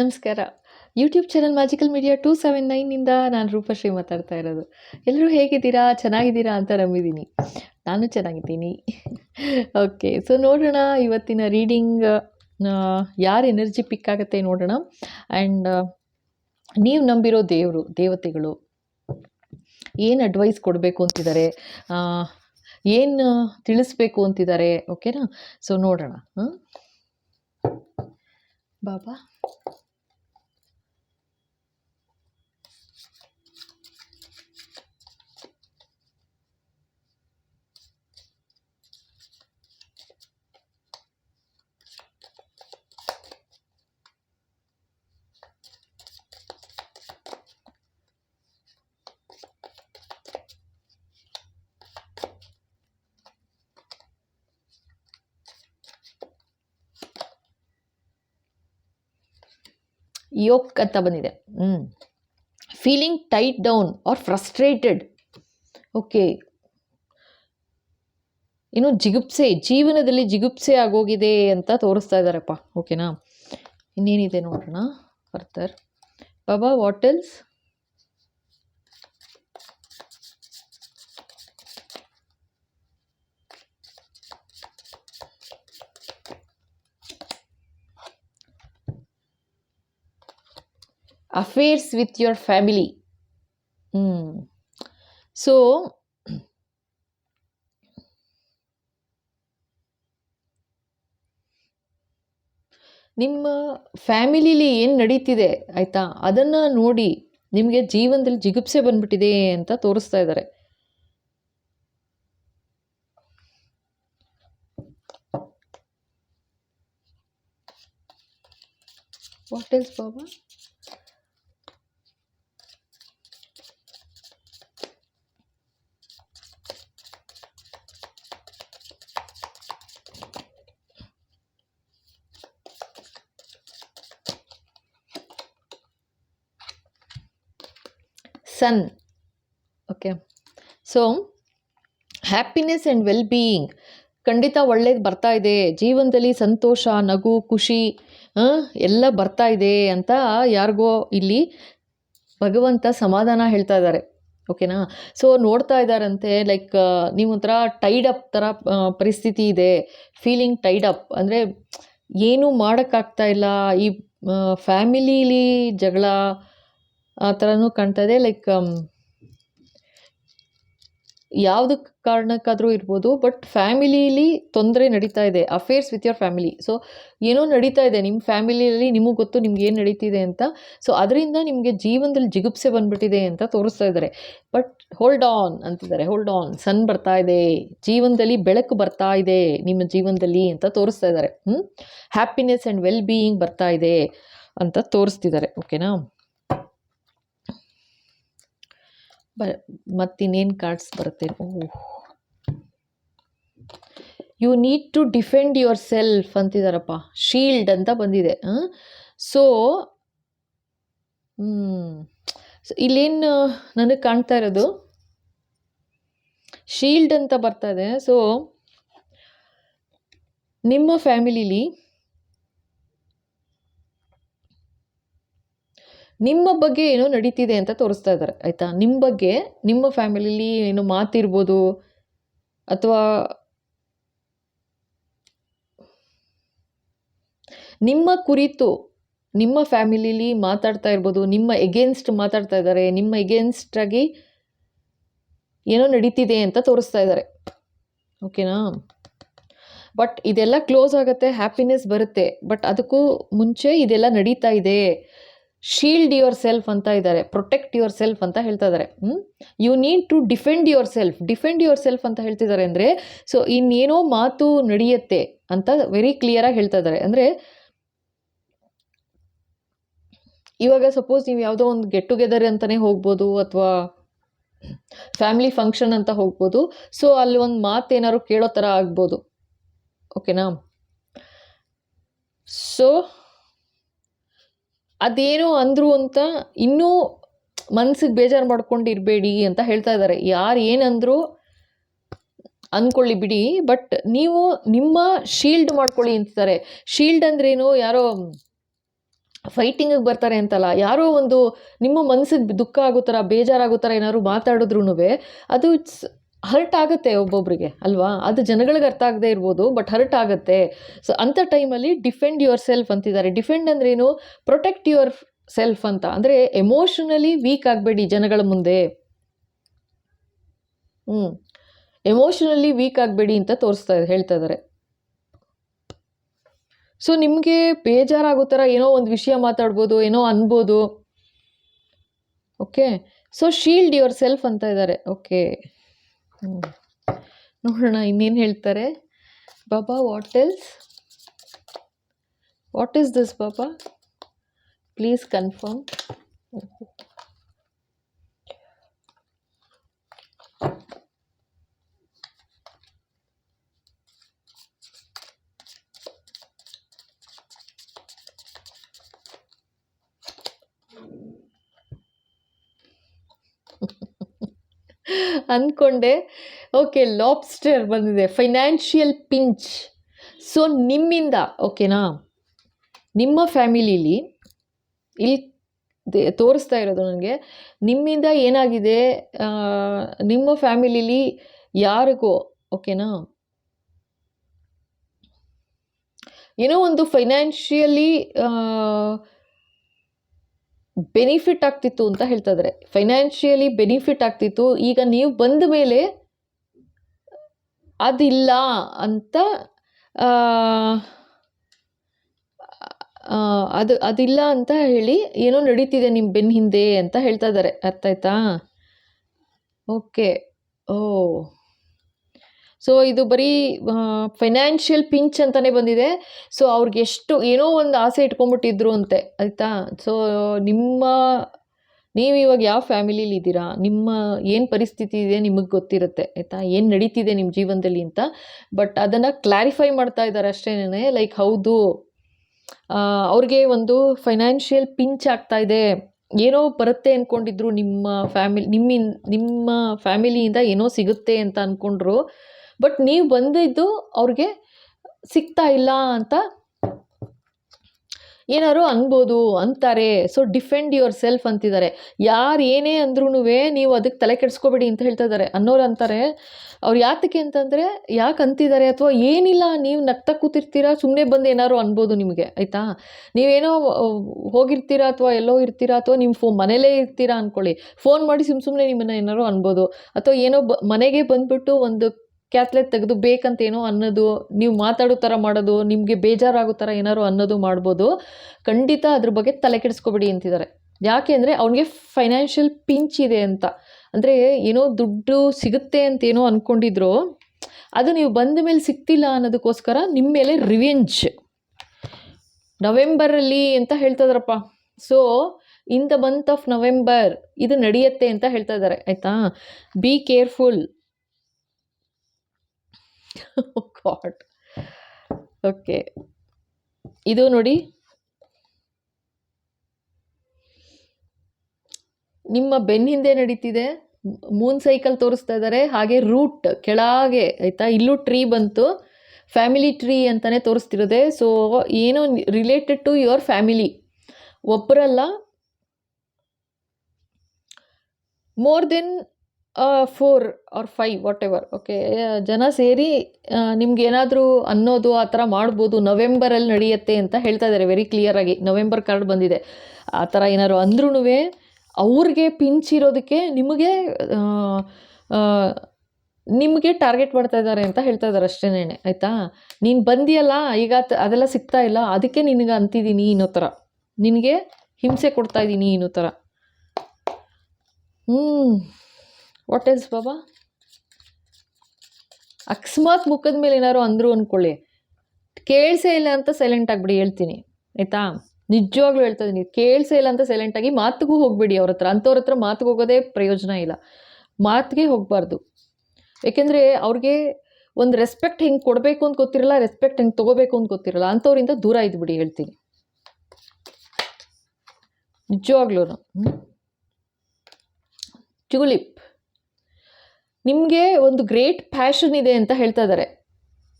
ನಮಸ್ಕಾರ. YouTube channel magical media two seven ನೈನಿಂದ ನಾನು ರೂಪಶ್ರೀ ಮಾತಾಡ್ತಾ ಇರೋದು. ಎಲ್ಲರೂ ಹೇಗಿದ್ದೀರಾ? ಚೆನ್ನಾಗಿದ್ದೀರಾ ಅಂತ ನಂಬಿದ್ದೀನಿ. ನಾನು ಚೆನ್ನಾಗಿದ್ದೀನಿ. ಓಕೆ ಸೊ ನೋಡೋಣ ಇವತ್ತಿನ ರೀಡಿಂಗ್ ಯಾರು ಎನರ್ಜಿ ಪಿಕ್ ಆಗುತ್ತೆ ನೋಡೋಣ. ಆ್ಯಂಡ್ ನೀವು ನಂಬಿರೋ ದೇವರು, ದೇವತೆಗಳು ಏನು ಅಡ್ವೈಸ್ ಕೊಡಬೇಕು ಅಂತಿದ್ದಾರೆ? ಏನು ತಿಳಿಸ್ಬೇಕು ಅಂತಿದ್ದಾರೆ? ಓಕೆನಾ ಸೊ ನೋಡೋಣ. ಹಾಂ ಬಾಬಾ? ಯೋಕ್ ಅಂತ ಬಂದಿದೆ. ಹ್ಞೂ feeling tied down or frustrated okay ಇನ್ನು ಜಿಗುಪ್ಸೆ, ಜೀವನದಲ್ಲಿ ಜಿಗುಪ್ಸೆ ಆಗೋಗಿದೆ ಅಂತ ತೋರಿಸ್ತಾ ಇದ್ದಾರಪ್ಪ. ಓಕೆನಾ ಇನ್ನೇನಿದೆ ನೋಡೋಣ further Baba what else affairs with your family so ನಿಮ್ಮ ಫ್ಯಾಮಿಲಿಲಿ ಏನು ನಡೀತಿದೆ, ಆಯಿತಾ? ಅದನ್ನು ನೋಡಿ ನಿಮಗೆ ಜೀವನದಲ್ಲಿ ಜಿಗುಪ್ಸೆ ಬಂದ್ಬಿಟ್ಟಿದೆ ಅಂತ ತೋರಿಸ್ತಾ ಇದ್ದಾರೆ. What is Baba sun okay so happiness and well being ಖಂಡಿತ ಒಳ್ಳೇದು ಬರ್ತಾ ಇದೆ. ಜೀವನದಲ್ಲಿ ಸಂತೋಷ, ನಗು, ಖುಷಿ ಎಲ್ಲ ಬರ್ತಾ ಇದೆ ಅಂತ ಯಾರಿಗೋ ಇಲ್ಲಿ ಭಗವಂತ ಸಮಾಧಾನ ಹೇಳ್ತಾ ಇದ್ದಾರೆ. ಓಕೆನಾ ಸೊ ನೋಡ್ತಾ ಇದ್ದಾರಂತೆ ಲೈಕ್ ನೀವು ಒಂಥರ ಟೈಡ್ ಅಪ್ ಥರ ಪರಿಸ್ಥಿತಿ ಇದೆ. ಫೀಲಿಂಗ್ ಟೈಡ್ ಅಪ್ ಅಂದರೆ ಏನೂ ಮಾಡೋಕ್ಕಾಗ್ತಾ ಇಲ್ಲ. ಈ ಫ್ಯಾಮಿಲೀಲಿ ಜಗಳ ಆ ಥರನೂ ಕಾಣ್ತಾ ಇದೆ ಲೈಕ್ ಯಾವುದಕ್ಕೆ ಕಾರಣಕ್ಕಾದರೂ ಇರ್ಬೋದು, ಬಟ್ ಫ್ಯಾಮಿಲಿಲಿ ತೊಂದರೆ ನಡೀತಾ ಇದೆ affairs with your family. So, ಏನೋ ನಡೀತಾ ಇದೆ ನಿಮ್ಮ ಫ್ಯಾಮಿಲಿಯಲ್ಲಿ ನಿಮಗೆ ಗೊತ್ತು ನಿಮ್ಗೆ ಏನು ನಡೀತಿದೆ ಅಂತ. ಸೊ, ಅದರಿಂದ ನಿಮಗೆ ಜೀವನದಲ್ಲಿ ಜಿಗುಪ್ಸೆ ಬಂದ್ಬಿಟ್ಟಿದೆ ಅಂತ ತೋರಿಸ್ತಾ ಇದ್ದಾರೆ. ಬಟ್ ಹೋಲ್ಡ್ ಆನ್ ಅಂತಿದ್ದಾರೆ. ಹೋಲ್ಡ್ ಆನ್ ಸನ್ ಬರ್ತಾ ಇದೆ. ಜೀವನದಲ್ಲಿ ಬೆಳಕು ಬರ್ತಾ ಇದೆ ನಿಮ್ಮ ಜೀವನದಲ್ಲಿ ಅಂತ ತೋರಿಸ್ತಾ ಇದ್ದಾರೆ. ಹ್ಞೂ ಹ್ಯಾಪಿನೆಸ್ ಆ್ಯಂಡ್ ವೆಲ್ ಬೀಯಿಂಗ್ ಬರ್ತಾ ಇದೆ ಅಂತ ತೋರಿಸ್ತಿದ್ದಾರೆ. ಓಕೆನಾ ಬ, ಮತ್ತಿನ್ನೇನು ಕಾರ್ಡ್ಸ್ ಬರುತ್ತೆ ಓಹ್. You need to defend yourself ಅಂತಿದ್ದಾರಪ್ಪ shield ಅಂತ ಬಂದಿದೆ. ಸೊ ಇಲ್ಲೇನು ನನಗೆ ಕಾಣ್ತಾ ಇರೋದು? ಶೀಲ್ಡ್ ಅಂತ ಬರ್ತಾ ಇದೆ. ಸೊ ನಿಮ್ಮ ಫ್ಯಾಮಿಲಿಲಿ ನಿಮ್ಮ ಬಗ್ಗೆ ಏನೋ ನಡೀತಿದೆ ಅಂತ ತೋರಿಸ್ತಾ ಇದ್ದಾರೆ, ಆಯಿತಾ? ನಿಮ್ಮ ಬಗ್ಗೆ, ನಿಮ್ಮ ಫ್ಯಾಮಿಲಿಲಿ ಏನು ಮಾತಿರ್ಬೋದು ಅಥವಾ ನಿಮ್ಮ ಕುರಿತು ನಿಮ್ಮ ಫ್ಯಾಮಿಲಿಲಿ ಮಾತಾಡ್ತಾ ಇರ್ಬೋದು, ನಿಮ್ಮ ಎಗೇನ್ಸ್ಟ್ ಮಾತಾಡ್ತಾ ಇದ್ದಾರೆ, ನಿಮ್ಮ ಎಗೇನ್ಸ್ಟ್ ಆಗಿ ಏನೋ ನಡೀತಿದೆ ಅಂತ ತೋರಿಸ್ತಾ ಇದ್ದಾರೆ. ಓಕೆನಾ ಬಟ್ ಇದೆಲ್ಲ ಕ್ಲೋಸ್ ಆಗುತ್ತೆ ಹ್ಯಾಪಿನೆಸ್ ಬರುತ್ತೆ ಬಟ್ ಅದಕ್ಕೂ ಮುಂಚೆ ಇದೆಲ್ಲ ನಡೀತಾ ಇದೆ. ಶೀಲ್ಡ್ ಯುವರ್ ಸೆಲ್ಫ್ ಅಂತ ಇದ್ದಾರೆ ಪ್ರೊಟೆಕ್ಟ್ ಯುವರ್ ಸೆಲ್ಫ್ ಅಂತ ಹೇಳ್ತಾ ಇದ್ದಾರೆ you need to defend yourself defend yourself ಅಂತ ಹೇಳ್ತಿದ್ದಾರೆ ಅಂದರೆ ಸೊ ಇನ್ನೇನೋ ಮಾತು ನಡೆಯುತ್ತೆ ಅಂತ ವೆರಿ ಕ್ಲಿಯರಾಗಿ ಹೇಳ್ತಾ ಇದ್ದಾರೆ ಅಂದರೆ, ಇವಾಗ ಸಪೋಸ್ ನೀವು ಯಾವುದೋ ಒಂದು ಗೆಟ್ ಟುಗೆದರ್ ಅಂತಲೇ ಹೋಗ್ಬೋದು ಅಥವಾ ಫ್ಯಾಮಿಲಿ ಫಂಕ್ಷನ್ ಅಂತ ಹೋಗ್ಬೋದು ಸೊ ಅಲ್ಲಿ ಒಂದು ಮಾತು ಏನಾದ್ರು ಕೇಳೋ ಥರ ಆಗ್ಬೋದು. ಓಕೆನಾ ಸೊ ಅದೇನೋ ಅಂದರು ಅಂತ ಇನ್ನೂ ಮನ್ಸಿಗೆ ಬೇಜಾರು ಮಾಡ್ಕೊಂಡು ಇರಬೇಡಿ ಅಂತ ಹೇಳ್ತಾ ಇದ್ದಾರೆ ಯಾರು ಏನಂದ್ರು ಅಂದ್ಕೊಳ್ಳಿ ಬಿಡಿ, ಬಟ್ ನೀವು ನಿಮ್ಮ ಶೀಲ್ಡ್ ಮಾಡ್ಕೊಳ್ಳಿ ಅಂತಿದ್ದಾರೆ. ಶೀಲ್ಡ್ ಅಂದ್ರೇನು ಯಾರೋ ಫೈಟಿಂಗಿಗೆ ಬರ್ತಾರೆ ಅಂತಲ್ಲ, ಯಾರೋ ಒಂದು ನಿಮ್ಮ ಮನಸ್ಸಿಗೆ ದುಃಖ ಆಗೋ ಥರ ಬೇಜಾರಾಗೋ ಥರ ಏನಾದ್ರು ಮಾತಾಡಿದ್ರೂ ಅದು ಇಟ್ಸ್ ಹರ್ಟ್ ಆಗುತ್ತೆ ಒಬ್ಬೊಬ್ರಿಗೆ, ಅಲ್ವಾ? ಅದು ಜನಗಳಿಗೆ ಅರ್ಥ ಆಗದೆ ಇರ್ಬೋದು ಬಟ್ ಹರ್ಟ್ ಆಗುತ್ತೆ. ಸೊ ಅಂಥ ಟೈಮಲ್ಲಿ ಡಿಫೆಂಡ್ ಯುವರ್ ಸೆಲ್ಫ್ ಅಂತಿದ್ದಾರೆ. ಡಿಫೆಂಡ್ ಅಂದ್ರೇನು? ಪ್ರೊಟೆಕ್ಟ್ ಯುವರ್ ಸೆಲ್ಫ್ ಅಂತ. ಅಂದರೆ ಎಮೋಷನಲಿ ವೀಕ್ ಆಗಬೇಡಿ ಜನಗಳ ಮುಂದೆ. ಹ್ಞೂ ಎಮೋಷನಲಿ ವೀಕ್ ಆಗಬೇಡಿ ಅಂತ ತೋರಿಸ್ತಾ ಹೇಳ್ತಾ ಇದ್ದಾರೆ. ಸೊ ನಿಮಗೆ ಬೇಜಾರಾಗೋ ಥರ ಏನೋ ಒಂದು ವಿಷಯ ಮಾತಾಡ್ಬೋದು, ಏನೋ ಅನ್ಬೋದು. Okay so shield yourself ಅಂತ ಇದ್ದಾರೆ. ಓಕೆ ನೋಡೋಣ ಇನ್ನೇನು ಹೇಳ್ತಾರೆ? Baba what else what is this baba? Please confirm ಅಂದ್ಕೊಂಡೆ ಓಕೆ ಲಾಬ್ಸ್ಟರ್ ಬಂದಿದೆ ಫೈನಾನ್ಷಿಯಲ್ ಪಿಂಚ್ ಸೊ ನಿಮ್ಮಿಂದ ಓಕೆನಾ ನಿಮ್ಮ ಫ್ಯಾಮಿಲೀಲಿ ಇಲ್ಲಿ ತೋರಿಸ್ತಾ ಇರೋದು ನನಗೆ, ನಿಮ್ಮಿಂದ ಏನಾಗಿದೆ ನಿಮ್ಮ ಫ್ಯಾಮಿಲೀಲಿ ಯಾರಿಗೋ ಓಕೆನಾ ಏನೋ ಒಂದು ಫೈನಾನ್ಷಿಯಲಿ ಬೆನಿಫಿಟ್ ಆಗ್ತಿತ್ತು ಅಂತ ಹೇಳ್ತಾ ಇದ್ದಾರೆ ಫೈನಾನ್ಷಿಯಲಿ ಬೆನಿಫಿಟ್ ಆಗ್ತಿತ್ತು. ಈಗ ನೀವು ಬಂದ ಮೇಲೆ ಅದಿಲ್ಲ ಅಂತ ಅದು, ಅದಿಲ್ಲ ಅಂತ ಹೇಳಿ ಏನೋ ನಡೀತಿದೆ ನಿಮ್ಮ ಬೆನ್ನ ಹಿಂದೆ ಅಂತ ಹೇಳ್ತಾ ಇದ್ದಾರೆ ಅರ್ಥ ಆಯ್ತಾ? ಓಕೆ ಓ. ಸೊ ಇದು ಬರೀ ಫೈನಾನ್ಷಿಯಲ್ ಪಿಂಚ್ ಅಂತಲೇ ಬಂದಿದೆ. ಸೊ ಅವ್ರಿಗೆ ಎಷ್ಟು, ಏನೋ ಒಂದು ಆಸೆ ಇಟ್ಕೊಂಡ್ಬಿಟ್ಟಿದ್ರು ಅಂತೆ, ಆಯಿತಾ? ಸೊ ನಿಮ್ಮ, ನೀವು ಇವಾಗ ಯಾವ ಫ್ಯಾಮಿಲಿಲಿ ಇದ್ದೀರಾ? ನಿಮ್ಮ ಏನು ಪರಿಸ್ಥಿತಿ ಇದೆ ನಿಮಗೆ ಗೊತ್ತಿರುತ್ತೆ, ಆಯಿತಾ? ಏನು ನಡೀತಿದೆ ನಿಮ್ಮ ಜೀವನದಲ್ಲಿ ಅಂತ. ಬಟ್ ಅದನ್ನು ಕ್ಲಾರಿಫೈ ಮಾಡ್ತಾ ಇದ್ದಾರೆ ಅಷ್ಟೇನೆ ಲೈಕ್ ಹೌದು ಅವ್ರಿಗೆ ಒಂದು ಫೈನಾನ್ಷಿಯಲ್ ಪಿಂಚ್ ಆಗ್ತಾ ಇದೆ. ಏನೋ ಬರುತ್ತೆ ಅಂದ್ಕೊಂಡಿದ್ರು ನಿಮ್ಮ ಫ್ಯಾಮಿಲಿ, ನಿಮ್ಮಿಂದ, ನಿಮ್ಮ ಫ್ಯಾಮಿಲಿಯಿಂದ ಏನೋ ಸಿಗುತ್ತೆ ಅಂತ ಅಂದ್ಕೊಂಡ್ರು ಬಟ್ ನೀವು ಬಂದಿದ್ದು ಅವ್ರಿಗೆ ಸಿಗ್ತಾ ಇಲ್ಲ ಅಂತ ಏನಾದ್ರು ಅನ್ಬೋದು ಅಂತಾರೆ. ಸೊ ಡಿಫೆಂಡ್ ಯುವರ್ ಸೆಲ್ಫ್ ಅಂತಿದ್ದಾರೆ. ಯಾರು ಏನೇ ಅಂದ್ರೂ ನೀವು ಅದಕ್ಕೆ ತಲೆ ಕೆಡಿಸ್ಕೋಬೇಡಿ ಅಂತ ಹೇಳ್ತಾ ಇದ್ದಾರೆ. ಅನ್ನೋರು ಅಂತಾರೆ. ಅವ್ರು ಯಾತಕ್ಕೆ ಅಂತಂದರೆ ಯಾಕೆ ಅಂತಿದ್ದಾರೆ ಅಥವಾ ಏನಿಲ್ಲ ನೀವು ನಗ್ತಾ ಕೂತಿರ್ತೀರಾ ಸುಮ್ಮನೆ ಬಂದು ಏನಾದ್ರು ಅನ್ಬೋದು ನಿಮಗೆ, ಆಯಿತಾ? ನೀವೇನೋ ಹೋಗಿರ್ತೀರಾ ಅಥವಾ ಎಲ್ಲೋ ಇರ್ತೀರಾ ಅಥವಾ ನಿಮ್ಮ ಫೋ ಮನೇಲೇ ಇರ್ತೀರಾ ಅಂದ್ಕೊಳ್ಳಿ ಫೋನ್ ಮಾಡಿ ಸುಮ್ಮ ಸುಮ್ಮನೆ ನಿಮ್ಮನ್ನು ಏನಾದ್ರು ಅನ್ಬೋದು. ಅಥವಾ ಏನೋ ಬ, ಮನೆಗೆ ಬಂದುಬಿಟ್ಟು ಒಂದು ಕ್ಯಾತ್ಲೆಟ್ ತೆಗೆದು ಬೇಕಂತ ಏನೋ ಅನ್ನೋದು, ನೀವು ಮಾತಾಡೋ ಥರ ಮಾಡೋದು, ನಿಮಗೆ ಬೇಜಾರಾಗೋ ಥರ ಏನಾದ್ರು ಅನ್ನೋದು ಮಾಡ್ಬೋದು. ಖಂಡಿತ ಅದ್ರ ಬಗ್ಗೆ ತಲೆ ಕೆಡಿಸ್ಕೊಬೇಡಿ ಅಂತಿದ್ದಾರೆ. ಯಾಕೆ ಅಂದರೆ ಅವನಿಗೆ ಫೈನಾನ್ಷಿಯಲ್ ಪಿಂಚ್ ಇದೆ ಅಂತ. ಅಂದರೆ ಏನೋ ದುಡ್ಡು ಸಿಗುತ್ತೆ ಅಂತ ಏನೋ ಅಂದ್ಕೊಂಡಿದ್ರು ಅದು ನೀವು ಬಂದ ಮೇಲೆ ಸಿಗ್ತಿಲ್ಲ ಅನ್ನೋದಕ್ಕೋಸ್ಕರ ನಿಮ್ಮ ಮೇಲೆ ರಿವೆಂಜ್. ನವೆಂಬರಲ್ಲಿ ಅಂತ ಹೇಳ್ತಾ ಇದ್ದಾರಪ್ಪ. So in the month of November ಇದು ನಡೆಯುತ್ತೆ ಅಂತ ಹೇಳ್ತಾ ಇದ್ದಾರೆ. ಆಯಿತಾ? ಬಿ ಕೇರ್ಫುಲ್ ಗಾಡ್ ಓಕೆ ಇದು ನೋಡಿ. ನಿಮ್ಮ ಬೆನ್ನ ಹಿಂದೆ ನಡೀತಿದೆ. ಮೂನ್ ಸೈಕಲ್ ತೋರಿಸ್ತಾ ಇದ್ದಾರೆ. ಹಾಗೆ ರೂಟ್ ಕೆಳಗೆ ಆಯಿತಾ? ಇಲ್ಲೂ ಟ್ರೀ ಬಂತು. ಫ್ಯಾಮಿಲಿ ಟ್ರೀ ಅಂತಲೇ ತೋರಿಸ್ತಿರೋದೆ. ಸೊ ಏನೋ related to your family ಒಬ್ಬರಲ್ಲ more than four or five whatever okay ಜನ ಸೇರಿ ನಿಮ್ಗೆ ಏನಾದರೂ ಅನ್ನೋದು ಆ ಥರ ಮಾಡ್ಬೋದು, ನವೆಂಬರಲ್ಲಿ ನಡೆಯುತ್ತೆ ಅಂತ ಹೇಳ್ತಾ ಇದ್ದಾರೆ ವೆರಿ ಕ್ಲಿಯರಾಗಿ ನವೆಂಬರ್ ಕಾರ್ಡ್ ಬಂದಿದೆ. ಆ ಥರ ಏನಾದ್ರು ಅಂದ್ರೂ ಅವ್ರಿಗೆ ಪಿಂಚ್ ಇರೋದಕ್ಕೆ ನಿಮಗೆ ನಿಮಗೆ ಟಾರ್ಗೆಟ್ ಮಾಡ್ತಾ ಇದ್ದಾರೆ ಅಂತ ಹೇಳ್ತಾ ಇದ್ದಾರೆ ಅಷ್ಟೇನೆ ಆಯಿತಾ? ನೀನು ಬಂದಿಯಲ್ಲ, ಈಗ ಅದ್- ಅದೆಲ್ಲ ಸಿಗ್ತಾ ಇಲ್ಲ, ಅದಕ್ಕೆ ನಿನಗೆ ಅಂತಿದ್ದೀನಿ ಇನ್ನೋ ಥರ. ನಿನಗೆ ಹಿಂಸೆ ಕೊಡ್ತಾ ಇದ್ದೀನಿ ಇನ್ನೋ ಥರ. ಹ್ಞೂ ವಾಟ್ ಎಲ್ಸ್ ಬಾಬಾ ಅಕಸ್ಮಾತ್ ಮುಖದ ಮೇಲೆ ಏನಾದ್ರು ಅಂದರು ಅಂದ್ಕೊಳ್ಳಿ ಕೇಳಿಸೇ ಇಲ್ಲ ಅಂತ ಸೈಲೆಂಟ್ ಆಗಿಬಿಡಿ, ಹೇಳ್ತೀನಿ. ಆಯಿತಾ? ನಿಜವಾಗ್ಲೂ ಹೇಳ್ತಾ ಇದ್ದೀನಿ ಕೇಳಿಸೇ ಇಲ್ಲ ಅಂತ ಸೈಲೆಂಟಾಗಿ ಮಾತಿಗೂ ಹೋಗಬೇಡಿ ಅವ್ರ ಹತ್ರ. ಅಂಥವ್ರ ಹತ್ರ ಮಾತಿಗೆ ಹೋಗೋದೇ ಪ್ರಯೋಜನ ಇಲ್ಲ. ಮಾತಿಗೆ ಹೋಗಬಾರ್ದು. ಏಕೆಂದರೆ ಅವ್ರಿಗೆ ಒಂದು ರೆಸ್ಪೆಕ್ಟ್ ಹೆಂಗೆ ಕೊಡಬೇಕು ಅಂತ ಗೊತ್ತಿರಲ್ಲ ರೆಸ್ಪೆಕ್ಟ್ ಹೆಂಗೆ ತೊಗೋಬೇಕು ಅಂತ ಗೊತ್ತಿರಲ್ಲ ಅಂಥವ್ರಿಂದ ದೂರ ಇದ್ಬಿಡಿ, ಹೇಳ್ತೀನಿ. ನಿಜವಾಗ್ಲೂ ಟ್ಯೂಲಿಪ್ ನಿಮಗೆ ಒಂದು ಗ್ರೇಟ್ ಪ್ಯಾಷನ್ ಇದೆ ಅಂತ ಹೇಳ್ತಾ ಇದ್ದಾರೆ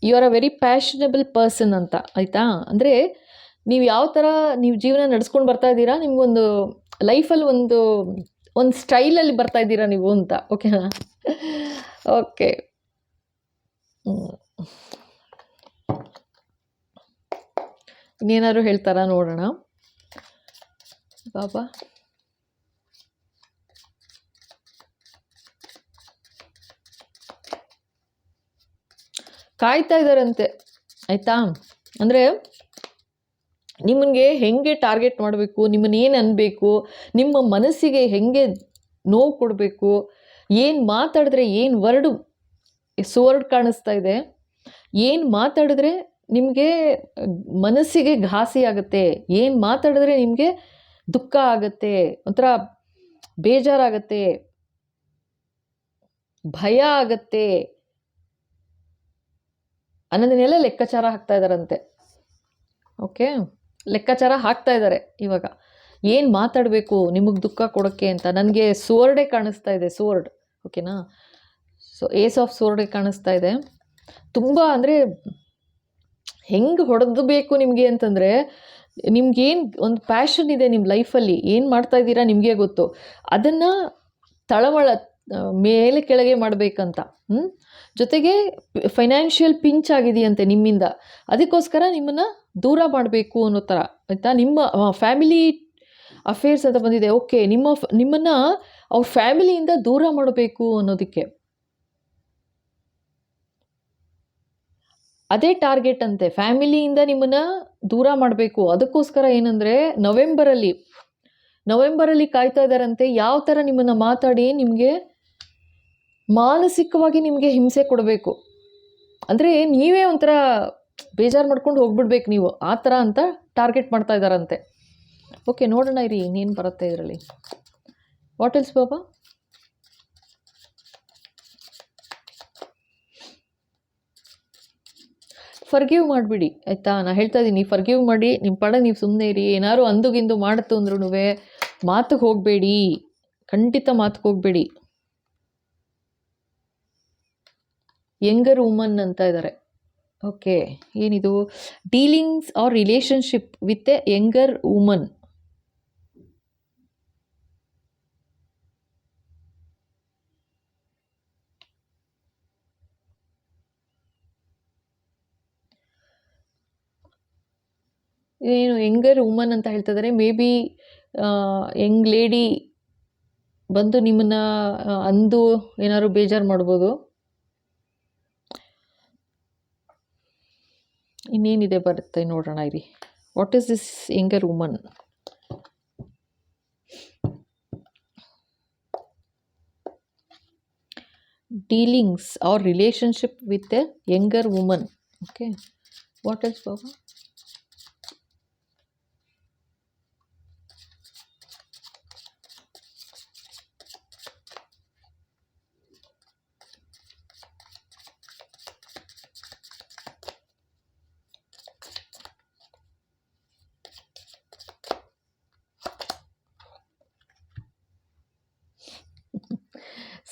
you are a very fashionable person ಅಂತ, ಆಯಿತಾ? ಅಂದರೆ ನೀವು ಯಾವ ಥರ ನೀವು ಜೀವನ ನಡೆಸ್ಕೊಂಡು ಬರ್ತಾ ಇದ್ದೀರಾ, ನಿಮಗೊಂದು ಲೈಫಲ್ಲಿ ಒಂದು ಒಂದು ಸ್ಟೈಲಲ್ಲಿ ಬರ್ತಾ ಇದ್ದೀರಾ ನೀವು ಅಂತ ಓಕೆನಾ ಓಕೆ ಇನ್ನೇನಾದ್ರು ಹೇಳ್ತಾರಾ ನೋಡೋಣ. ಬಾಬಾ. ಕಾಯ್ತಾ ಇದ್ದಾರಂತೆ ಆಯಿತಾ? ಅಂದರೆ ನಿಮಗೆ ಹೆಂಗೆ ಟಾರ್ಗೆಟ್ ಮಾಡಬೇಕು, ನಿಮ್ಮನ್ನ ಏನು ಅನ್ಬೇಕು, ನಿಮ್ಮ ಮನಸ್ಸಿಗೆ ಹೆಂಗೆ ನೋವು ಕೊಡಬೇಕು, ಏನು ಮಾತಾಡಿದ್ರೆ ಏನು ವರ್ಡು, ಸುವರ್ಡ್ ಕಾಣಿಸ್ತಾ ಇದೆ, ಏನು ಮಾತಾಡಿದ್ರೆ ನಿಮಗೆ ಮನಸ್ಸಿಗೆ ಘಾಸಿ ಆಗುತ್ತೆ, ಏನು ಮಾತಾಡಿದ್ರೆ ನಿಮಗೆ ದುಃಖ ಆಗುತ್ತೆ, ಒಂಥರ ಬೇಜಾರಾಗತ್ತೆ, ಭಯ ಆಗತ್ತೆ. ಅನ್ನೋದನ್ನೆಲ್ಲ ಲೆಕ್ಕಾಚಾರ ಹಾಕ್ತಾ ಇದ್ದಾರಂತೆ ಓಕೆ? ಲೆಕ್ಕಾಚಾರ ಹಾಕ್ತಾ ಇದ್ದಾರೆ ಇವಾಗ. ಏನು ಮಾತಾಡಬೇಕು ನಿಮಗೆ ದುಃಖ ಕೊಡೋಕ್ಕೆ ಅಂತ ನನಗೆ ಸುವರ್ಡೇ ಕಾಣಿಸ್ತಾ ಇದೆ ಸೋರ್ಡ್ ಓಕೆನಾ? ಸೊ ಏಸ್ ಆಫ್ ಸುವರ್ಡೇ ಕಾಣಿಸ್ತಾ ಇದೆ. ತುಂಬ ಅಂದರೆ ಹೆಂಗೆ ಹೊಡೆದಬೇಕು ನಿಮಗೆ ಅಂತಂದರೆ ನಿಮ್ಗೇನು ಒಂದು ಪ್ಯಾಷನ್ ಇದೆ ನಿಮ್ಮ ಲೈಫಲ್ಲಿ ಏನು ಮಾಡ್ತಾ ಇದ್ದೀರಾ ನಿಮಗೆ ಗೊತ್ತು. ಅದನ್ನು ತಳಮಳ ಮೇಲೆ ಕೆಳಗೆ ಮಾಡಬೇಕಂತ. ಜೊತೆಗೆ ಫೈನಾನ್ಷಿಯಲ್ ಪಿಂಚ್ ಆಗಿದೆಯಂತೆ ನಿಮ್ಮಿಂದ. ಅದಕ್ಕೋಸ್ಕರ ನಿಮ್ಮನ್ನು ದೂರ ಮಾಡಬೇಕು ಅನ್ನೋ ಥರ ಆಯಿತಾ? ನಿಮ್ಮ ಫ್ಯಾಮಿಲಿ ಅಫೇರ್ಸ್ ಅಂತ ಬಂದಿದೆ. ಓಕೆ ನಿಮ್ಮ ನಿಮ್ಮನ್ನು ಅವ್ರ ಫ್ಯಾಮಿಲಿಯಿಂದ ದೂರ ಮಾಡಬೇಕು ಅನ್ನೋದಕ್ಕೆ. ಅದೇ ಟಾರ್ಗೆಟ್ ಅಂತೆ. ಫ್ಯಾಮಿಲಿಯಿಂದ ನಿಮ್ಮನ್ನು ದೂರ ಮಾಡಬೇಕು. ಅದಕ್ಕೋಸ್ಕರ ಏನಂದರೆ ನವೆಂಬರಲ್ಲಿ ನವೆಂಬರಲ್ಲಿ ಕಾಯ್ತಾ ಇದ್ದಾರಂತೆ ಯಾವ ಥರ ನಿಮ್ಮನ್ನು ಮಾತಾಡಿ ನಿಮಗೆ ಮಾನಸಿಕವಾಗಿ ನಿಮಗೆ ಹಿಂಸೆ ಕೊಡಬೇಕು. ಅಂದರೆ ನೀವೇ ಒಂಥರ ಬೇಜಾರು ಮಾಡ್ಕೊಂಡು ಹೋಗ್ಬಿಡ್ಬೇಕು ನೀವು. ಆ ಥರ ಅಂತ ಟಾರ್ಗೆಟ್ ಮಾಡ್ತಾ ಇದ್ದಾರಂತೆ ಓಕೆ ನೋಡೋಣ ಇರಿ ಇನ್ನೇನು ಬರುತ್ತೆ ಇದರಲ್ಲಿ. What hills Baba? ಫರ್ಗಿವ್ ಮಾಡಿಬಿಡಿ, ಆಯಿತಾ? ನಾನು ಹೇಳ್ತಾ ಇದ್ದೀನಿ ಫರ್ಗಿವ್ ಮಾಡಿ ನಿಮ್ಮ ಪಡ ನೀವು ಸುಮ್ಮನೆ ಇರಿ ಏನಾದ್ರು ಅಂದುಗಿಂದು ಮಾಡುತ್ತು ಅಂದ್ರೂ ಮಾತಿಗೆ ಹೋಗಬೇಡಿ. ಖಂಡಿತ ಮಾತಿಗೆ ಹೋಗಬೇಡಿ. ಯಂಗರ್ ವುಮನ್ ಅಂತ ಇದ್ದಾರೆ ಓಕೆ ಏನಿದು? Dealings or relationship with a younger woman ಏನು ಯಂಗರ್ ವುಮನ್ ಅಂತ ಹೇಳ್ತಾ ಇದ್ದಾರೆ ಮೇ ಬಿ ಯಂಗ್ ಲೇಡಿ ಬಂದು ನಿಮ್ಮನ್ನ ಅಂದು ಏನಾದ್ರು ಬೇಜಾರು ಮಾಡ್ಬೋದು. ಇನ್ನೇನಿದೆ ಬರುತ್ತೆ ನೋಡೋಣ ಇರಿ. What is this younger woman dealings or relationship with a younger woman okay what else Baba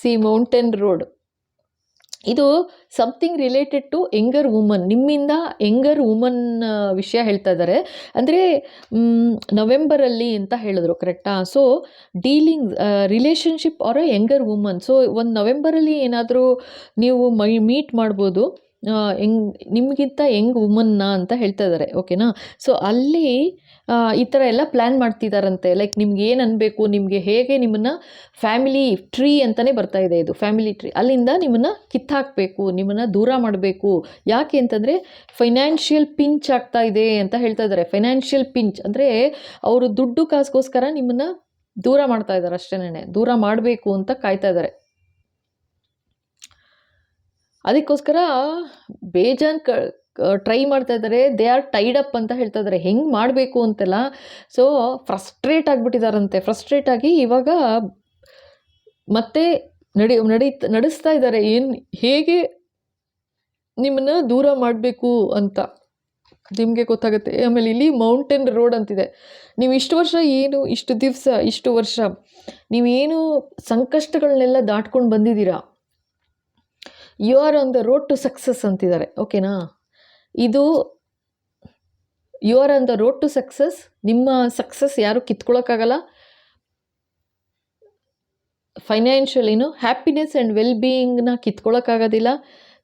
see mountain road. ಇದು something related to younger woman ನಿಮ್ಮಿಂದ ಯಂಗರ್ ವುಮನ್ ವಿಷಯ ಹೇಳ್ತಾ ಇದ್ದಾರೆ ಅಂದರೆ ನವೆಂಬರಲ್ಲಿ ಅಂತ ಹೇಳಿದ್ರು ಕರೆಕ್ಟಾ so dealing relationship or younger younger woman so ಒಂದು ನವೆಂಬರಲ್ಲಿ ಏನಾದರೂ ನೀವು ಮೈ ಮೀಟ್ ಮಾಡ್ಬೋದು. ಹೆಂಗ್, ನಿಮಗಿಂತ ಯಂಗ್ ವುಮನ್ನ ಅಂತ ಹೇಳ್ತಾ ಇದ್ದಾರೆ ಓಕೆನಾ ಸೊ ಅಲ್ಲಿ ಈ ಥರ ಎಲ್ಲ ಪ್ಲ್ಯಾನ್ ಮಾಡ್ತಿದ್ದಾರಂತೆ ಲೈಕ್ ನಿಮ್ಗೆ ಏನು ಅನ್ಬೇಕು, ನಿಮಗೆ ಹೇಗೆ ನಿಮ್ಮನ್ನು ಫ್ಯಾಮಿಲಿ ಟ್ರೀ ಅಂತಲೇ ಬರ್ತಾ ಇದೆ ಇದು ಫ್ಯಾಮಿಲಿ ಟ್ರೀ ಅಲ್ಲಿಂದ ನಿಮ್ಮನ್ನು ಕಿತ್ತಾಕಬೇಕು, ನಿಮ್ಮನ್ನು ದೂರ ಮಾಡಬೇಕು. ಯಾಕೆ ಅಂತಂದರೆ ಫೈನಾನ್ಷಿಯಲ್ ಪಿಂಚ್ ಆಗ್ತಾ ಇದೆ ಅಂತ ಹೇಳ್ತಾ ಇದ್ದಾರೆ ಫೈನಾನ್ಷಿಯಲ್ ಪಿಂಚ್ ಅಂದರೆ, ಅವರು ದುಡ್ಡು ಕಾಸ್ಗೋಸ್ಕರ ನಿಮ್ಮನ್ನು ದೂರ ಮಾಡ್ತಾ ಇದ್ದಾರೆ ಅಷ್ಟೇನೆ. ದೂರ ಮಾಡಬೇಕು ಅಂತ ಕಾಯ್ತಾ ಇದ್ದಾರೆ ಅದಕ್ಕೋಸ್ಕರ ಬೇಜಾನ್ ಕ ಟ್ರೈ ಮಾಡ್ತಾ ಇದ್ದಾರೆ ದೇ ಆರ್ ಟೈಡ್ ಅಪ್ ಅಂತ ಹೇಳ್ತಾ ಇದ್ದಾರೆ ಹೆಂಗೆ ಮಾಡಬೇಕು ಅಂತೆಲ್ಲ. So frustrate ಆಗಿಬಿಟ್ಟಿದಾರಂತೆ. ಫ್ರಸ್ಟ್ರೇಟ್ ಆಗಿ ಇವಾಗ ಮತ್ತೆ ನಡಿ ನಡಿ, ನಡೆಸ್ತಾ ಇದ್ದಾರೆ ಏನು, ಹೇಗೆ ನಿಮ್ಮನ್ನು ದೂರ ಮಾಡಬೇಕು ಅಂತ ನಿಮಗೆ ಗೊತ್ತಾಗುತ್ತೆ. ಆಮೇಲೆ ಇಲ್ಲಿ ಮೌಂಟೇನ್ ರೋಡ್ ಅಂತಿದೆ. ನೀವು ಇಷ್ಟು ವರ್ಷ ಏನು, ಇಷ್ಟು ದಿವಸ, ಇಷ್ಟು ವರ್ಷ ನೀವೇನು ಸಂಕಷ್ಟಗಳನ್ನೆಲ್ಲ ದಾಟ್ಕೊಂಡು ಬಂದಿದ್ದೀರಾ? You are on the road to success ಅಂತಿದ್ದಾರೆ. ಓಕೆನಾ ಇದು you are on the road to success ನಿಮ್ಮ ಸಕ್ಸಸ್ ಯಾರು ಕಿತ್ಕೊಳ್ಳೋಕ್ಕಾಗಲ್ಲ ಏನು ಹ್ಯಾಪಿನೆಸ್ ಆ್ಯಂಡ್ ವೆಲ್ ಬೀಯಿಂಗ್ನ ಕಿತ್ಕೊಳ್ಳೋಕ್ಕಾಗೋದಿಲ್ಲ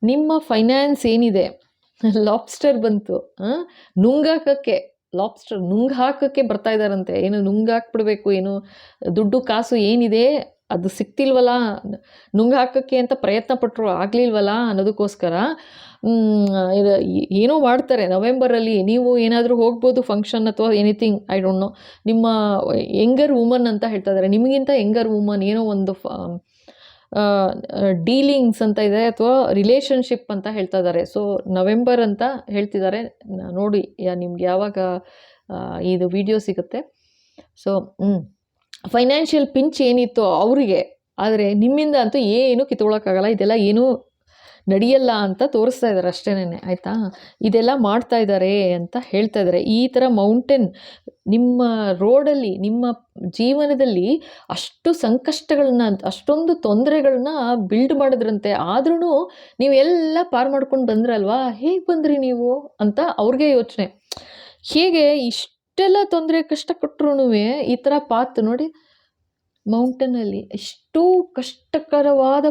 ನಿಮ್ಮ ಫೈನಾನ್ಸ್ ಏನಿದೆ? ಲಾಬ್ಸ್ಟರ್ ಬಂತು ನುಂಗಾಕೋಕ್ಕೆ ಲಾಬ್ಸ್ಟರ್ ನುಂಗ್ ಹಾಕೋಕ್ಕೆ ಬರ್ತಾ ಇದ್ದಾರಂತೆ ಏನು ನುಂಗ್ ಹಾಕ್ಬಿಡ್ಬೇಕು ಏನು ದುಡ್ಡು ಕಾಸು ಏನಿದೆ? ಅದು ಸಿಕ್ತಿಲ್ವಲ್ಲ. ನುಂಗ್ ಹಾಕೋಕ್ಕೆ ಅಂತ ಪ್ರಯತ್ನ ಪಟ್ಟರು ಆಗಲಿಲ್ವಲ್ಲ ಅನ್ನೋದಕ್ಕೋಸ್ಕರ ಏನೋ ಮಾಡ್ತಾರೆ. ನವೆಂಬರಲ್ಲಿ ನೀವು ಏನಾದರೂ ಹೋಗ್ಬೋದು ಫಂಕ್ಷನ್ ಅಥವಾ ಎನಿಥಿಂಗ್ ಐ ಡೋಂಟ್ ನೋ ನಿಮ್ಮ ಯಂಗರ್ ವುಮನ್ ಅಂತ ಹೇಳ್ತಾ ಇದ್ದಾರೆ ನಿಮಗಿಂತ ಯಂಗರ್ ವುಮನ್ ಏನೋ ಒಂದು ಡೀಲಿಂಗ್ಸ್ ಅಂತ ಇದೆ ಅಥವಾ ರಿಲೇಷನ್ಶಿಪ್ ಅಂತ ಹೇಳ್ತಾ ಇದ್ದಾರೆ ಸೊ ನವೆಂಬರ್ ಅಂತ ಹೇಳ್ತಿದ್ದಾರೆ ನೋಡಿ, ಯಾ ನಿಮ್ಗೆ ಯಾವಾಗ ಇದು ವಿಡಿಯೋ ಸಿಗುತ್ತೆ. ಸೊ ಫೈನಾನ್ಷಿಯಲ್ ಪಿಂಚ್ ಏನಿತ್ತು ಅವರಿಗೆ, ಆದರೆ ನಿಮ್ಮಿಂದ ಅಂತೂ ಏನು ಕಿತ್ಕೊಳ್ಳೋಕ್ಕಾಗಲ್ಲ ಇದೆಲ್ಲ ಏನೂ ನಡೆಯಲ್ಲ ಅಂತ ತೋರಿಸ್ತಾ ಇದ್ದಾರೆ ಅಷ್ಟೇನೆ ಆಯಿತಾ? ಇದೆಲ್ಲ ಮಾಡ್ತಾ ಇದ್ದಾರೆ ಅಂತ ಹೇಳ್ತಾ ಇದ್ದಾರೆ ಈ ಥರ ಮೌಂಟೇನ್ ನಿಮ್ಮ ರೋಡಲ್ಲಿ ನಿಮ್ಮ ಜೀವನದಲ್ಲಿ ಅಷ್ಟು ಸಂಕಷ್ಟಗಳನ್ನ, ಅಷ್ಟೊಂದು ತೊಂದರೆಗಳನ್ನ ಬಿಲ್ಡ್ ಮಾಡಿದ್ರಂತೆ. ಆದ್ರೂ ನೀವೆಲ್ಲ ಪಾರ್ ಮಾಡ್ಕೊಂಡು ಬಂದ್ರಲ್ವಾ? ಹೇಗೆ ಬಂದ್ರಿ ನೀವು ಅಂತ ಅವ್ರಿಗೆ ಯೋಚನೆ. ಹೇಗೆ ಇಷ್ಟೆಲ್ಲ ತೊಂದರೆ, ಕಷ್ಟ ಕೊಟ್ಟರು ಈ ಥರ ಪಾತ್ ನೋಡಿ ಮೌಂಟೇನಲ್ಲಿ ಎಷ್ಟು ಕಷ್ಟಕರವಾದ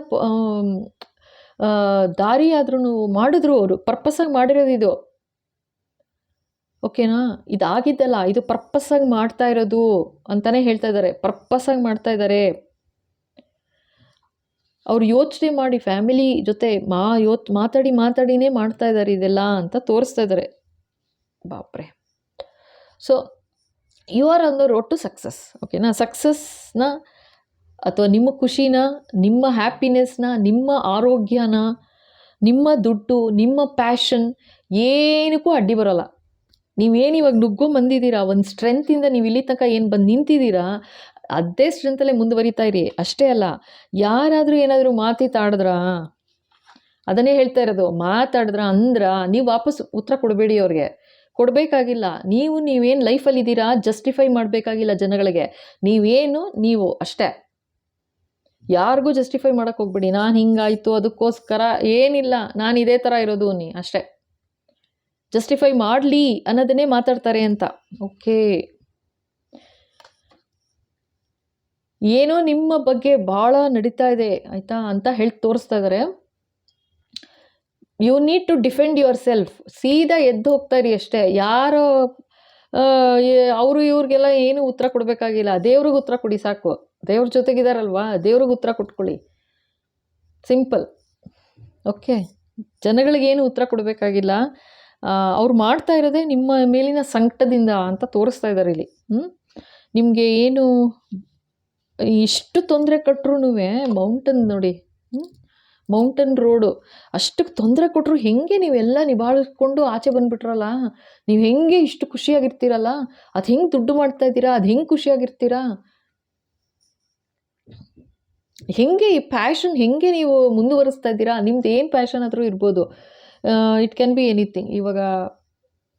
ದಾರಿ ಆದ್ರೂ ಮಾಡಿದ್ರು ಅವರು. ಪರ್ಪಸ್ಸಾಗಿ ಮಾಡಿರೋದು ಇದು. ಓಕೆನಾ ಇದಾಗಿದ್ದಲ್ಲ, ಇದು ಪರ್ಪಸ್ಸಾಗಿ ಮಾಡ್ತಾ ಇರೋದು ಅಂತಾನೆ ಹೇಳ್ತಾ ಇದ್ದಾರೆ ಪರ್ಪಸ್ಸಾಗಿ ಮಾಡ್ತಾ ಇದ್ದಾರೆ ಅವ್ರು ಯೋಚನೆ ಮಾಡಿ, ಫ್ಯಾಮಿಲಿ ಜೊತೆ ಮಾ ಯೋತ್ ಮಾತಾಡಿ, ಮಾತಾಡಿನೇ ಮಾಡ್ತಾ ಇದ್ದಾರೆ ಇದೆಲ್ಲ ಅಂತ ತೋರಿಸ್ತಾ ಇದ್ದಾರೆ ಬಾಪ್ರೆ. So you are on the road to success ಓಕೆನಾ ಸಕ್ಸಸ್ನ ಅಥವಾ ನಿಮ್ಮ ಖುಷಿನ, ನಿಮ್ಮ ಹ್ಯಾಪಿನೆಸ್ನ ನಿಮ್ಮ ಆರೋಗ್ಯನ, ನಿಮ್ಮ ದುಡ್ಡು, ನಿಮ್ಮ ಪ್ಯಾಷನ್ ಏನಕ್ಕೂ ಅಡ್ಡಿ ಬರೋಲ್ಲ. ನೀವೇನು ಇವಾಗ ನುಗ್ಗೋ ಬಂದಿದ್ದೀರಾ? ಒಂದು ಸ್ಟ್ರೆಂತಿಂದ ನೀವು ಇಲ್ಲಿ ತನಕ ಏನು ಬಂದು ನಿಂತಿದ್ದೀರಾ? ಅದೇ ಸ್ಟ್ರೆಂತಲ್ಲೇ ಮುಂದುವರಿತಾ ಇರಿ. ಅಷ್ಟೇ ಅಲ್ಲ, ಯಾರಾದರೂ ಏನಾದರೂ ಮಾತಿತಾಡಿದ್ರ ಅದನ್ನೇ ಹೇಳ್ತಾ ಇರೋದು. ಮಾತಾಡಿದ್ರ ಅಂದ್ರ ನೀವು ವಾಪಸ್ ಉತ್ತರ ಕೊಡಬೇಡಿ ಅವ್ರಿಗೆ. ಕೊಡಬೇಕಾಗಿಲ್ಲ. ನೀವು ನೀವೇನು ಲೈಫಲ್ಲಿದ್ದೀರಾ ಜಸ್ಟಿಫೈ ಮಾಡಬೇಕಾಗಿಲ್ಲ ಜನಗಳಿಗೆ. ನೀವೇನು? ನೀವು ಅಷ್ಟೇ. ಯಾರಿಗೂ ಜಸ್ಟಿಫೈ ಮಾಡೋಕ್ಕೆ ಹೋಗ್ಬೇಡಿ. ನಾನು ಹಿಂಗಾಯಿತು, ಅದಕ್ಕೋಸ್ಕರ ಏನಿಲ್ಲ. ನಾನು ಇದೇ ಥರ ಇರೋದು ನೀ ಅಷ್ಟೇ. ಜಸ್ಟಿಫೈ ಮಾಡಲಿ ಅನ್ನೋದನ್ನೇ ಮಾತಾಡ್ತಾರೆ ಅಂತ. ಓಕೆ ಏನೋ ನಿಮ್ಮ ಬಗ್ಗೆ ಭಾಳ ನಡೀತಾ ಇದೆ, ಆಯಿತಾ, ಅಂತ ಹೇಳಿ ತೋರಿಸ್ತಾ ಇದ್ದಾರೆ you need to defend yourself ಸೀದಾ ಎದ್ದು ಹೋಗ್ತಾ ಇರಿ ಅಷ್ಟೇ. ಯಾರೋ ಅವರು ಇವ್ರಿಗೆಲ್ಲ ಏನು ಉತ್ತರ ಕೊಡಬೇಕಾಗಿಲ್ಲ. ದೇವ್ರಿಗೆ ಉತ್ತರ ಕೊಡಿ ಸಾಕು. ದೇವ್ರ ಜೊತೆಗಿದಾರಲ್ವಾ? ದೇವ್ರಿಗೆ ಉತ್ತರ ಕೊಟ್ಕೊಳ್ಳಿ. ಸಿಂಪಲ್ ಓಕೆ ಜನಗಳಿಗೇನು ಉತ್ತರ ಕೊಡಬೇಕಾಗಿಲ್ಲ. ಅವ್ರು ಮಾಡ್ತಾ ಇರೋದೇ ನಿಮ್ಮ ಮೇಲಿನ ಸಂಕಟದಿಂದ ಅಂತ ತೋರಿಸ್ತಾ ಇದ್ದಾರೆ ಇಲ್ಲಿ. ಹ್ಞೂ ನಿಮಗೆ ಏನು ಇಷ್ಟು ತೊಂದರೆ ಕೊಟ್ರು ಮೌಂಟನ್ ನೋಡಿ. ಮೌಂಟನ್ ರೋಡು ಅಷ್ಟಕ್ಕೆ ತೊಂದರೆ ಕೊಟ್ಟರು ಹೆಂಗೆ ನೀವೆಲ್ಲ ನಿಭಾಳಿಸ್ಕೊಂಡು ಆಚೆ ಬಂದುಬಿಟ್ರಲ್ಲ? ನೀವು ಹೆಂಗೆ ಇಷ್ಟು ಖುಷಿಯಾಗಿರ್ತೀರಲ್ಲ? ಅದು ಹೆಂಗೆ ದುಡ್ಡು ಮಾಡ್ತಾ ಇದ್ದೀರಾ? ಅದು ಹೆಂಗೆ ಖುಷಿಯಾಗಿರ್ತೀರಾ? ಹೆಂಗೆ ಈ ಪ್ಯಾಷನ್ ಹೆಂಗೆ ನೀವು ಮುಂದುವರಿಸ್ತಾ ಇದ್ದೀರಾ? ನಿಮ್ದು ಏನು ಪ್ಯಾಷನ್ ಆದರೂ ಇರ್ಬೋದು. ಇಟ್ ಕ್ಯಾನ್ ಬಿ ಎನಿಥಿಂಗ್ ಇವಾಗ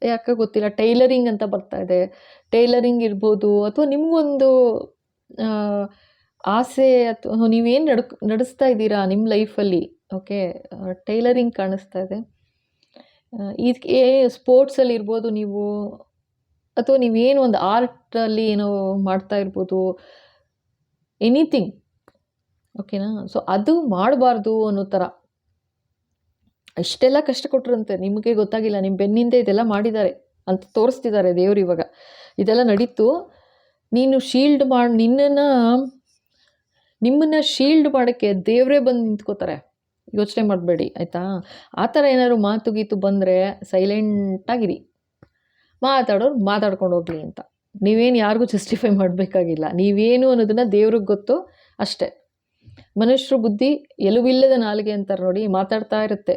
ಯಾಕೆ ಗೊತ್ತಿಲ್ಲ ಟೈಲರಿಂಗ್ ಅಂತ ಬರ್ತಾ ಇದೆ. ಟೈಲರಿಂಗ್ ಇರ್ಬೋದು, ಅಥವಾ ನಿಮಗೊಂದು ಆಸೆ ಅಥವಾ ನೀವೇನು ನಡ್ಕ್, ನಡೆಸ್ತಾ ಇದ್ದೀರಾ ನಿಮ್ಮ ಲೈಫಲ್ಲಿ? ಓಕೆ ಟೈಲರಿಂಗ್ ಕಾಣಿಸ್ತಾ ಇದೆ. ಇದಕ್ಕೆ ಸ್ಪೋರ್ಟ್ಸಲ್ಲಿ ಇರ್ಬೋದು ನೀವು, ಅಥವಾ ನೀವೇನು ಒಂದು ಆರ್ಟಲ್ಲಿ ಏನೋ ಮಾಡ್ತಾ ಇರ್ಬೋದು? ಎನಿಥಿಂಗ್, ಓಕೆನಾ? ಸೊ, ಅದು ಮಾಡಬಾರ್ದು ಅನ್ನೋ ಥರ. ಅಷ್ಟೆಲ್ಲ ಕಷ್ಟ ಕೊಟ್ರಂತೆ, ನಿಮಗೆ ಗೊತ್ತಾಗಿಲ್ಲ ನಿಮ್ಮ ಬೆನ್ನಿಂದ ಇದೆಲ್ಲ ಮಾಡಿದ್ದಾರೆ ಅಂತ ತೋರಿಸ್ತಿದ್ದಾರೆ ದೇವರು ಇವಾಗ. ಇದೆಲ್ಲ ನಡೀತು. ನೀನು ಶೀಲ್ಡ್ ಮಾಡಿ, ನಿನ್ನನ್ನು ನಿಮ್ಮನ್ನು ಶೀಲ್ಡ್ ಮಾಡೋಕ್ಕೆ ದೇವರೇ ಬಂದು ನಿಂತ್ಕೋತಾರೆ. ಯೋಚನೆ ಮಾಡಬೇಡಿ, ಆಯಿತಾ? ಆ ಥರ ಏನಾದ್ರು ಮಾತು ಗೀತು ಬಂದರೆ ಸೈಲೆಂಟಾಗಿರಿ ಮಾತಾಡೋರು ಮಾತಾಡ್ಕೊಂಡು ಹೋಗ್ಲಿ ಅಂತ. ನೀವೇನು ಯಾರಿಗೂ ಜಸ್ಟಿಫೈ ಮಾಡಬೇಕಾಗಿಲ್ಲ. ನೀವೇನು ಅನ್ನೋದನ್ನು ದೇವ್ರಿಗೆ ಗೊತ್ತು ಅಷ್ಟೇ. ಮನುಷ್ಯರ ಬುದ್ಧಿ ಎಲುವಿಲ್ಲದ ನಾಲಿಗೆ ಅಂತಾರೆ ನೋಡಿ, ಮಾತಾಡ್ತಾ ಇರುತ್ತೆ.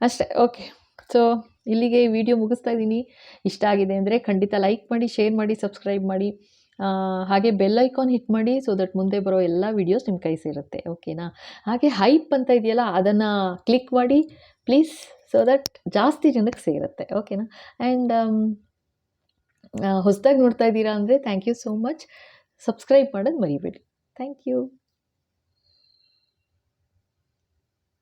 ಅಷ್ಟೇ, ಓಕೆ. ಸೊ ಇಲ್ಲಿಗೆ ವಿಡಿಯೋ ಮುಗಿಸ್ತಾ ಇದ್ದೀನಿ. ಇಷ್ಟ ಆಗಿದೆ ಅಂದರೆ ಖಂಡಿತ ಲೈಕ್ ಮಾಡಿ ಶೇರ್ ಮಾಡಿ ಸಬ್ಸ್ಕ್ರೈಬ್ ಮಾಡಿ. ಹಾಗೆ ಬೆಲ್ ಐಕಾನ್ ಹಿಟ್ ಮಾಡಿ ಸೊ ದಟ್ ಮುಂದೆ ಬರೋ ಎಲ್ಲ ವೀಡಿಯೋಸ್ ನಿಮ್ಮ ಕೈ ಸೇರುತ್ತೆ ಓಕೆನಾ ಹಾಗೆ ಹೈಪ್ ಅಂತ ಇದೆಯಲ್ಲ, ಅದನ್ನು ಕ್ಲಿಕ್ ಮಾಡಿ ಪ್ಲೀಸ್ ಸೊ ದಟ್ ಜಾಸ್ತಿ ಜನಕ್ಕೆ ಸೇರುತ್ತೆ ಓಕೆನಾ ಆ್ಯಂಡ್ ಹೊಸದಾಗಿ ನೋಡ್ತಾ ಇದ್ದೀರಾ ಅಂದರೆ thank you so much subscribe ಮಾಡೋದು ಮರಿಬೇಡಿ. Thank you